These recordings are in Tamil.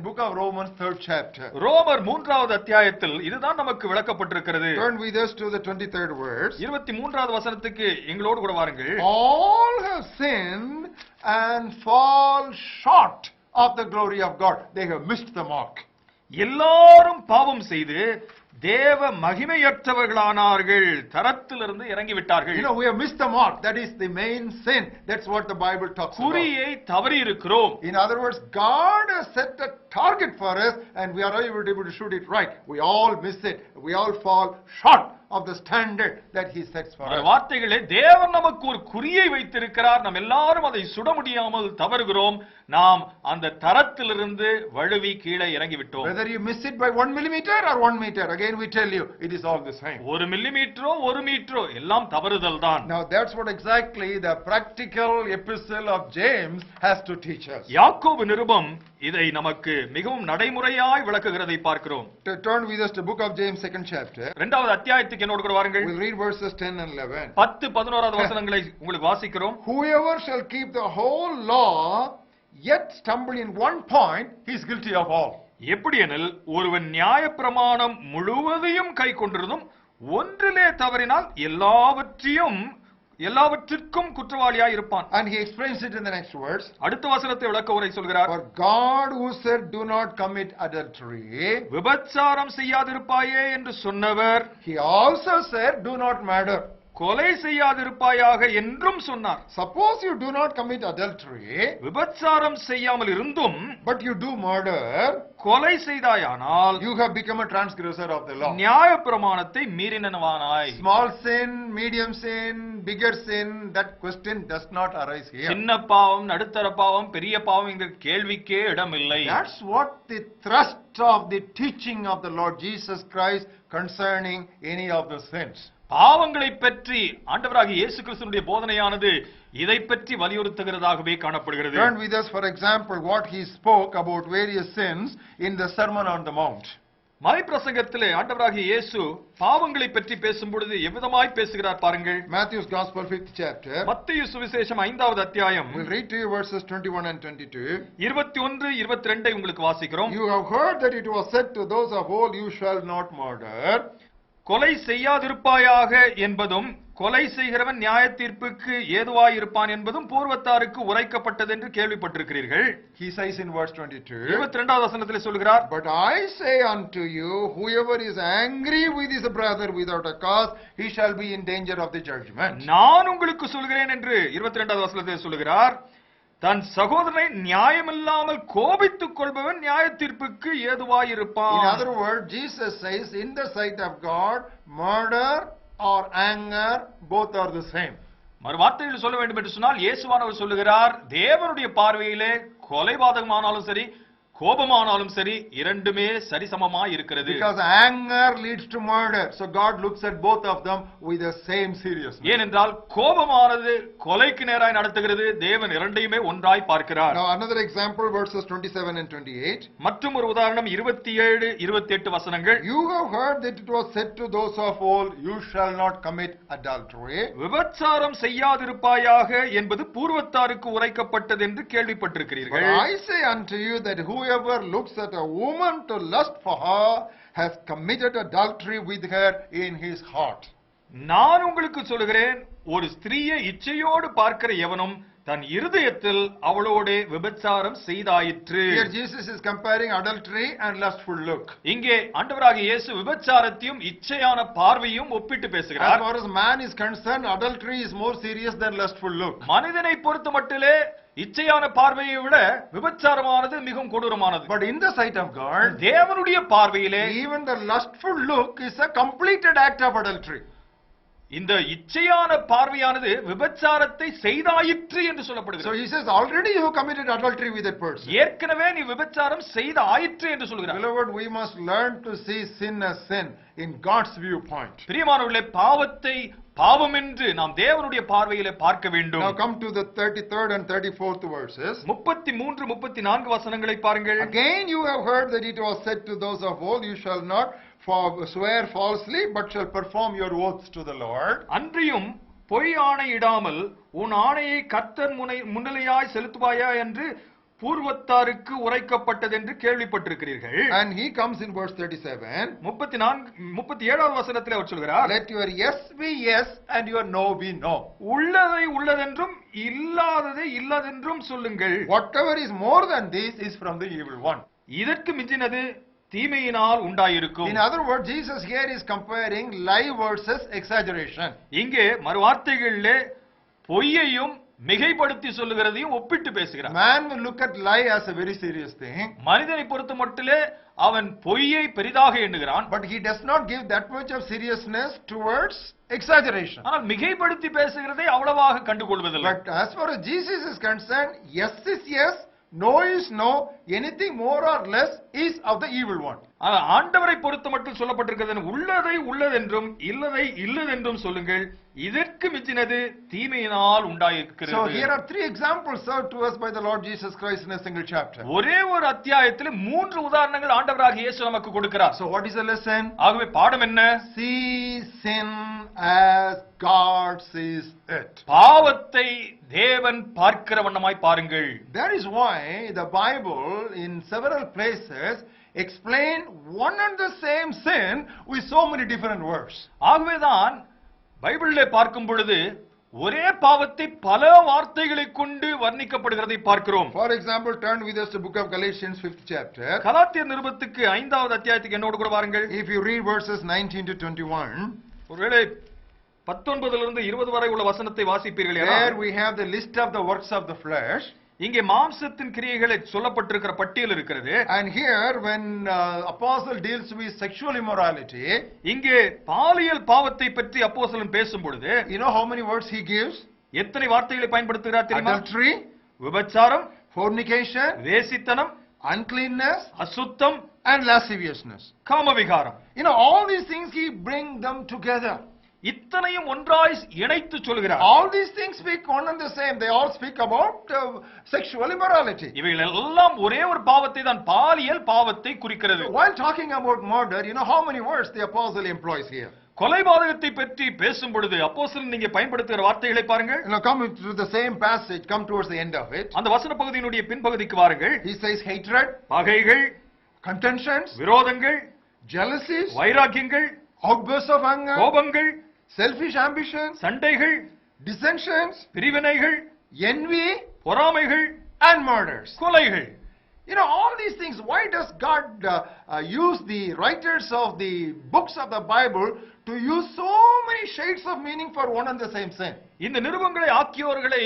Book of Romans, third chapter. ரோமர் மூன்றாவது அத்தியாயத்தில் இதுதான் நமக்கு விளக்கப்பட்டிருக்கிறது Turn with us to the 23rd verse. இருபத்தி மூன்றாவது வசனத்துக்கு எங்களோடு கூட வாருங்கள் All have sinned and fall short of the glory of God. They have missed the mark. எல்லாரும் பாவம் செய்து தேவ மகிமையற்றவர்களானார்கள் தரத்திலிருந்து இறங்கி விட்டார்கள் You know, we have missed the mark. That is the main sin. That's what the Bible talks about. குறியை தவறி இருக்கிறோம் In other words, God has set a target for us and we are not able to shoot it right. We all miss it. We all fall short Of the standard that He sets for us. வார்த்தைகளே தேவன் நமக்கு ஒரு குறியை வைத்திருக்கிறார் நாம் எல்லாரும் அதை சுட முடியாமல் தவறுகிறோம் நாம் அந்த தரத்திலிருந்து வழுவி கீழே இறங்கி விட்டோம் Whether you miss it by one millimeter or one meter, again we tell you, it is all the same. ஒரு மில்லிமீட்டரோ ஒரு மீட்டரோ எல்லாம் தவறுதல் தான் Now that's what exactly the practical epistle of James has to teach us. யாக்கோபு நிருபம் இதை நமக்கு மிகவும் நடைமுறையாய் விளக்குகிறதை பார்க்கிறோம் To turn with us to book of James, second chapter. இரண்டாவது அத்தியாயத்துக்கு என்னோடு கூட வாருங்கள் We'll read verses 10 and 11. பத்து பதினோராவது வசனங்களை உங்களுக்கு வாசிக்கிறோம் Whoever shall keep the whole law, yet stumble in one point, he is guilty of all. எப்படியெனில் ஒருவன் நியாயப்பிரமாணம் முழுவதையும் கை கொண்டிருந்தும் ஒன்றிலே தவறினால் எல்லாவற்றையும் எல்லாவற்றிற்கும் குற்றவாளியாய் இருப்பான் And he explains it in the next words. அடுத்த வசனத்தை விளக்க உரை சொல்கிறார் For God who said, Do not commit adultery, விபச்சாரம் செய்யாதிருப்பாயே என்று சொன்னவர் he also said, Do not murder. கொலை செய்யாதிருப்பாயாக என்றும் சொன்னார் Suppose you do not commit adultery, விபச்சாரம் செய்யாமல் இருந்தும் but you do murder, கொலை செய்தாயானால் you have become a transgressor of the law. நியாயப்பிரமாணத்தை மீறினவானாய் Small sin, medium sin, bigger sin, that question does not arise here. சின்ன பாவம் நடுத்தர பாவம் பெரிய பாவம் என்கிற கேள்விக்கே இடமில்லை That's what the thrust of the teaching of the Lord Jesus Christ concerning any of the sins. பாவங்களை பற்றி ஆண்டவராகிய இயேசு கிறிஸ்துனுடைய போதனையானது இதை பற்றி வலியுறுத்துகிறதாகவே காணப்படுகிறது Turn with us, for example, what he spoke about various sins in the Sermon on the Mount. மலைப்பிரசங்கத்திலே ஆண்டவராகிய இயேசு பாவங்களை பற்றி பேசும்பொழுது எவ்விதமாய் பேசுகிறார் பாருங்கள் Matthew's Gospel, 5th chapter. மத்திய சுவிசேஷம் ஐந்தாவது அத்தியாயம் We'll read to you verses 21 and 22. இருபத்தி ஒன்று இருபத்தி ரெண்டை உங்களுக்கு வாசிக்கிறோம் You have heard that it was said to those of old, You shall not murder. கொலை செய்யாதிருப்பாயாக என்பதும் கொலை செய்கிறவன் நியாய தீர்ப்புக்கு ஏதுவாயிருப்பான் என்பதும் பூர்வத்தாருக்கு உரைக்கப்பட்டது என்று கேள்விப்பட்டிருக்கிறீர்கள் He says in verse 22. இருபத்தி ரெண்டாவது வசனத்திலே சொல்கிறார் But I say unto you, whoever is angry with his brother without a cause, he shall be in danger of the judgment. நான் உங்களுக்கு சொல்கிறேன் என்று இருபத்தி ரெண்டாவது வசனத்தில் சொல்கிறார் தன் சகோதரனை நியாயமில்லாமல் கோபித்துக் கொள்பவன் நியாய தீர்ப்புக்கு In ஏதுவாயிருப்பான் other words, Jesus says, in the sight of God, murder or anger, both are the same. மறு வார்த்தையில் சொல்ல வேண்டும் என்று சொன்னால் இயேசுவானவர் சொல்லுகிறார் தேவனுடைய பார்வையிலே கொலைபாதகமானாலும் சரி கோபமானாலும் சரி இரண்டுமே சரிசமமாய் இருக்கிறது Because anger leads to murder. So God looks at both of them with the same seriousness. ஏனென்றால் கோபமானது கொலைக்கு நேராய் நடத்துகிறது தேவன் இரண்டையுமே ஒன்றாய் பார்க்கிறார் Now another example, verses 27 and 28. மற்றும் ஒரு உதாரணம் இருபத்தி ஏழு இருபத்தி எட்டு வசனங்கள் You have heard that it was said to those of old, You shall not commit adultery. விபச்சாரம் செய்யாதிருப்பாயாக என்பது பூர்வத்தாருக்கு உரைக்கப்பட்டது என்று கேள்விப்பட்டிருக்கிறீர்கள் I say unto you that whoever looks at a woman to lust for her has committed adultery with her in his heart. நான் உங்களுக்கு சொல்லுகிறேன் ஒரு ஸ்திரீயை இச்சையோடு பார்க்கிற எவனும் தன் இருதயத்தில் அவளோடே விபச்சாரம் செய்தாயிற்று Here Jesus is comparing adultery and lustful look. இங்கே ஆண்டவராகிய இயேசு விபச்சாரத்தையும் இச்சையான பார்வையும் ஒப்பிட்டு As பேசுகிறார் far as man is concerned, adultery is more serious than lustful look. மனிதனை பொறுத்த மட்டிலே இச்சையான பார்வையை விட விபச்சாரமானது மிகவும் கொடூரமானது But in the sight of God, தேவனுடைய பார்வையிலே even the lustful look is a completed act of adultery. இந்த இச்சையான பார்வையானது விபச்சாரத்தை செய்தாயிற்று என்று So சொல்லப்படுகிறது he says, already you have committed adultery with that person. ஏற்கனவே நீ விபச்சாரம் செய்த ஆயிற்று என்று சொல்கிறார் Beloved, we must learn to see sin as sin in God's viewpoint. பிரியமானவர்களே பாவத்தை பாவம் என்று நாம் தேவனுடைய பார்வையிலே பார்க்க வேண்டும் Now come to the 33rd and 34th verses. முப்பத்தி மூன்று முப்பத்தி நான்கு வசனங்களை பாருங்கள் Again you have heard that it was said to those of old, You shall not swear falsely, but shall perform your oaths to the Lord. அன்றியும் பொய் ஆணையிடாமல் உன் ஆணையை கர்த்தர் முனை முன்னிலையாய் செலுத்துவாயா என்று பூர்வத்தாருக்கு உரைக்கப்பட்டது என்று கேள்விப்பட்டிருக்கிறீர்கள் And he comes in verse 37. முப்பத்தி நான்கு முப்பத்தி ஏழாவது வசனத்தில் அவர் சொல்கிறார் Let your yes be yes and your no be no. உள்ளதை உள்ளதென்றும் இல்லாததை இல்லதென்றும் சொல்லுங்கள் Whatever is more than this is from the evil one. இதற்கு மிஞ்சினது தீமையினால் உண்டாயிருக்கும் In other words, Jesus here is comparing lie versus exaggeration. இங்கே மறுவார்த்தைகளிலே பொய்யையும் மிகைப்படுத்தி சொல்லுகிறதையும் ஒப்பிட்டு பேசுகிறார் Man will look at lie as a very serious thing, மனிதனை பொறுத்த மட்டிலே அவன் பொய்யை பெரிதாக எண்ணுகிறான் but he does not give that much of seriousness towards exaggeration. ஆனால் மிகைப்படுத்தி பேசுகிறதை அவ்வளவாக கண்டுகொள்வதில்லை But as far as Jesus is concerned, yes is yes, is no, anything more or less is of the evil one. ஆனால் ஆண்டவரை பொறுத்த மட்டும் சொல்லப்பட்டிருக்கிறது உள்ளதை உள்ளதென்றும் இல்லதை இல்லதென்றும் சொல்லுங்கள் இதற்கு மிஞ்சினது தீமையினால் So here உண்டாயிருக்கிறது are three examples served to us by the Lord Jesus Christ in a single chapter. ஒரே ஒரு அத்தியாயத்தில் மூன்று உதாரணங்கள் ஆண்டவராக இயேசு நமக்கு கொடுக்கிறார் So what is the lesson? ஆகவே பாடம் என்ன See sin as God sees it. பாவத்தை தேவன் பார்க்கிற வண்ணமாய் பாருங்கள் That is why the Bible in several places explain one and the same sin with so many different words. ஆகவேதான் பைபிளிலே பார்க்கும் பொழுது ஒரே பாவத்தை பல வார்த்தைகளை கொண்டு வர்ணிக்கப்படுகிறதை பார்க்கிறோம் For example, turn with us to book of Galatians 5th chapter. கலாத்தியர் நிருபத்துக்கு ஐந்தாவது அத்தியாயத்துக்கு என்னோடு கூட பாருங்கள் If you read verses 19 to 21, ஒருவேளை பத்தொன்பதிலிருந்து இருபது வரை உள்ள வசனத்தை வாசிப்பீர்கள் there we have the list of the works of the flesh. இங்கே மாம்சத்தின் கிரியைகளை சொல்லப்பட்டிருக்கிற பட்டியல் இருக்கிறது And here, when uh, apostle deals with sexual immorality, இங்கே பாலியல் பாவத்தை பற்றி அப்போஸ்தலன் பேசும் பொழுது you know how many words he gives? எத்தனை வார்த்தைகளை பயன்படுத்துகிறார் தெரியுமா Adultery, விபச்சாரம் fornication, வேசித்தனம் uncleanness, அசுத்தம் and lasciviousness. காமவிகாரம் You know, all these things he bring them together. இத்தனையும் ஒன்றாய் இணைத்து சொல்கிறார் All these things speak one and the same. They all speak about uh, sexual immorality. இவைகள் எல்லாம் ஒரே ஒரு பாவத்தை தான் பாலியல் பாவத்தை குறிக்கிறது While talking about murder, you know how many words the apostle employs here? கொலைபாதகத்தை பற்றி பேசும் பொழுது அப்போஸ்தலன் நீங்க பயன்படுத்துகிற வார்த்தைகளை பாருங்கள் know, come to the same passage, come towards the end of it. அந்த வசன பகுதியினுடைய பின்பகுதிக்கு வாருங்கள் He says hatred, பகைகள் contentions, விரோதங்கள் jealousies, வைராக்கியங்கள் outbursts of anger, கோபங்கள் selfish ambitions, சண்டைகள் dissensions, பிரிவினைகள் envy, பொறாமைகள் and murders. கொலைகள் You know, all these things, why does God uh, uh, use the writers of the books of the Bible to use so many shades of meaning for one and the same sin? இந்த நிருபங்களை ஆக்கியோர்களை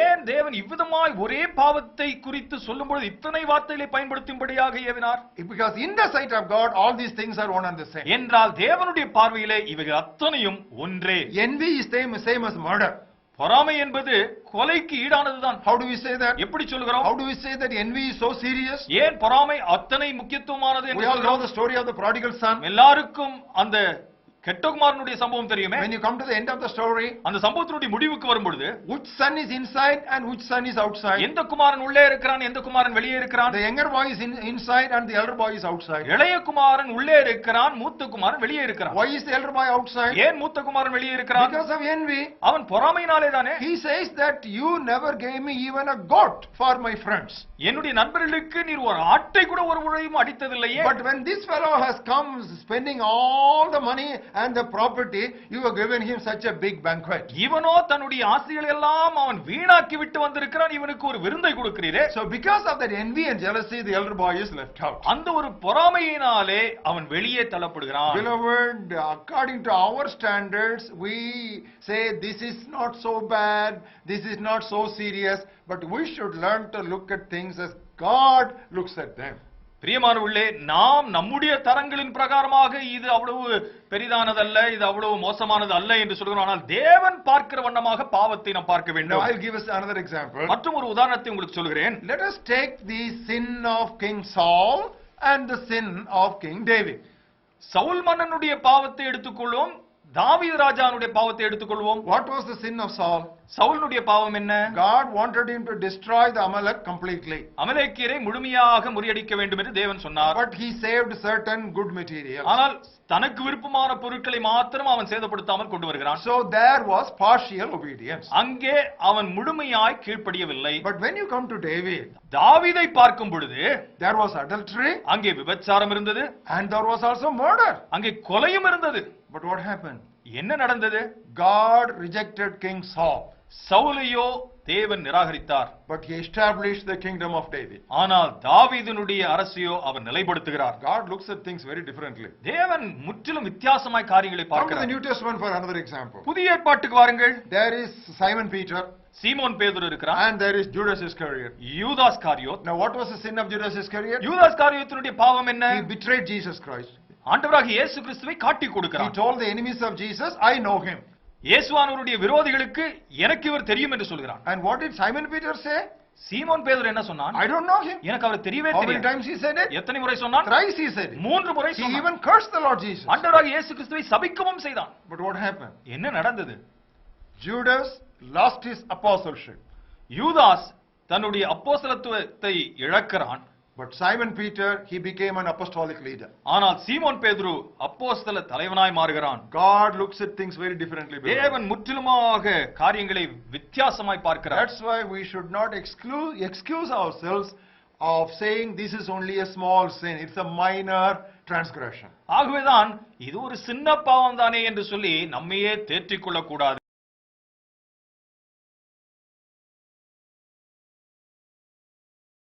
ஏன் தேவன் இவ்விதமாய் ஒரே பாவத்தை குறித்து சொல்லும்பொழுது இத்தனை வார்த்தைகளை பயன்படுத்தும்படியாக ஏவினார் Because in the sight of God, all these things are one and the same. என்றால் தேவனுடைய பார்வையிலே இவைகள் அத்தனையும் ஒன்றே Envy is same, same as murder. பொறாமை என்பது கொலைக்கு ஈடானதுதான் How do we say that? எப்படி சொல்கிறோம் How do we say that envy is so serious? ஏன் பொறாமை அத்தனை முக்கியத்துவமானது We all know the story of the prodigal son. எல்லாருக்கும் அந்த கெட்டகுமாரனுடைய சம்பவம் தெரியுமே When you come to the end of the story, அந்த சம்பவத்தினுடைய முடிவுக்கு வரும் பொழுது which son is inside and which son is outside? எந்த குமாரன் உள்ளே இருக்கிறான் எந்த குமாரன் வெளியே இருக்கிறான் The younger boy is in, inside and the elder boy is outside. இளைய குமாரன் உள்ளே இருக்கிறான் மூத்த குமாரன் வெளியே இருக்கிறான் Why is the elder boy outside? ஏன் மூத்த குமாரன் வெளியே இருக்கிறான் Because of envy. அவன் பொறாமையினாலே தானே He says that you never gave me even a goat for my friends. என்னுடைய நண்பர்களுக்கு நீர் ஒரு ஆட்டை கூட ஒரு முறையும் அடித்ததில்லையே But when this fellow has come spending all the money and the property, you have given him such a big banquet. இவனோ தன்னுடைய ஆசைகள் எல்லாம் அவன் வீணாக்கி விட்டு வந்திருக்கிறான் இவனுக்கு ஒரு விருந்தை கொடுக்கிறீரே So because of that envy and jealousy, the elder boy is left out. அந்த ஒரு பொறாமையினாலே அவன் வெளியே தள்ளப்படுகிறான் Beloved, according to our standards, we say this is not so bad, this is not so serious, but we should learn to look at things as God looks at them. பிரியமானவர்களே நாம் நம்முடைய தரங்களின் பிரகாரமாக இது அவ்வளவு பெரிதானதல்ல இது அவ்வளவு மோசமானது அல்ல என்று சொல்கிறோம் ஆனால் தேவன் பார்க்கிற வண்ணமாக பாவத்தை நாம் பார்க்க வேண்டும் I'll give us another example. மற்றும் ஒரு உதாரணத்தை உங்களுக்கு சொல்கிறேன் Let us take the sin of King Saul and the sin of King David. சவுல் மன்னனுடைய பாவத்தை எடுத்துக்கொள்வோம் தாவீது ராஜாவுடைய பாவத்தை எடுத்துக்கொள்வோம் What was the sin of Saul? சவுலுடைய பாவம் என்ன God wanted him to destroy the Amalek completely. அமலேக்கியரை முழுமையாக முறியடிக்க வேண்டும் என்று தேவன் சொன்னார் But he saved certain good material. ஆனால் தனக்கு விருப்பமான பொருட்களை மாத்திரம் அவன் சேதப்படுத்தாமல் கொண்டு வருகிறான் So there was partial obedience. அங்கே அவன் முழுமையாய் கீழ்ப்படியவில்லை But when you come to David, தாவீதை பார்க்கும் பொழுது there was adultery அங்கே விபச்சாரம் இருந்தது and there was also murder. அங்கே கொலையும் இருந்தது But what happened? என்ன நடந்தது God rejected King Saul, சவுலையோ தேவன் நிராகரித்தார் but he established the kingdom of David. ஆனால் தாவீதினுடைய அரசையோ அவர் நிலைப்படுத்துகிறார் God looks at things very differently. தேவன் முற்றிலும் வித்தியாசமாய் காரியங்களை Come to the பார்க்கிறார் New Testament for another example. புதிய ஏற்பாட்டுக்கு வாருங்கள் There is Simon Peter சீமோன் பேதுரு இருக்கிறான் and there is Judas Iscariot. Judas காரியோத் Now, what was the sin of Judas Iscariot? யூதாஸ் காரியத்தினுடைய பாவம் என்ன He betrayed Jesus Christ. ஆண்டவராக இயேசு கிறிஸ்துவை காட்டி He கொடுக்கிறான் told the enemies of Jesus, I know him. இயேசுவானவருடைய விரோதிகளுக்கு எனக்கு இவர் தெரியும் என்று சொல்கிறான் And what did Simon Peter say? சீமோன் பேதுரு என்ன சொன்னான் I don't know him. எனக்கு அவர் தெரியவே How many times he said it? எத்தனை முறை சொன்னான் Thrice he said it. மூன்று முறை He சொன்னான் even cursed the Lord Jesus. ஆண்டவராக இயேசு கிறிஸ்துவை சபிக்கவும் செய்தான் But what happened? என்ன நடந்தது Judas lost his apostleship. யூதாஸ் தன்னுடைய அப்போஸ்தலத்துவத்தை இழக்கிறான் But Simon Peter, he became an apostolic leader. ஆனால் சீமோன் பேதுரு அப்போஸ்தல தலைவனாய் மாறுகிறான் God looks at things very differently. தேவன் முற்றிலுமாக காரியங்களை வித்தியாசமாய் பார்க்கிறார் That's why we should not exclude, excuse ourselves of saying this is only a small sin. It's a minor transgression. ஆகவேதான் இது ஒரு சின்ன பாவம் தானே என்று சொல்லி நம்மையே தேற்றிக் கொள்ளக்கூடாது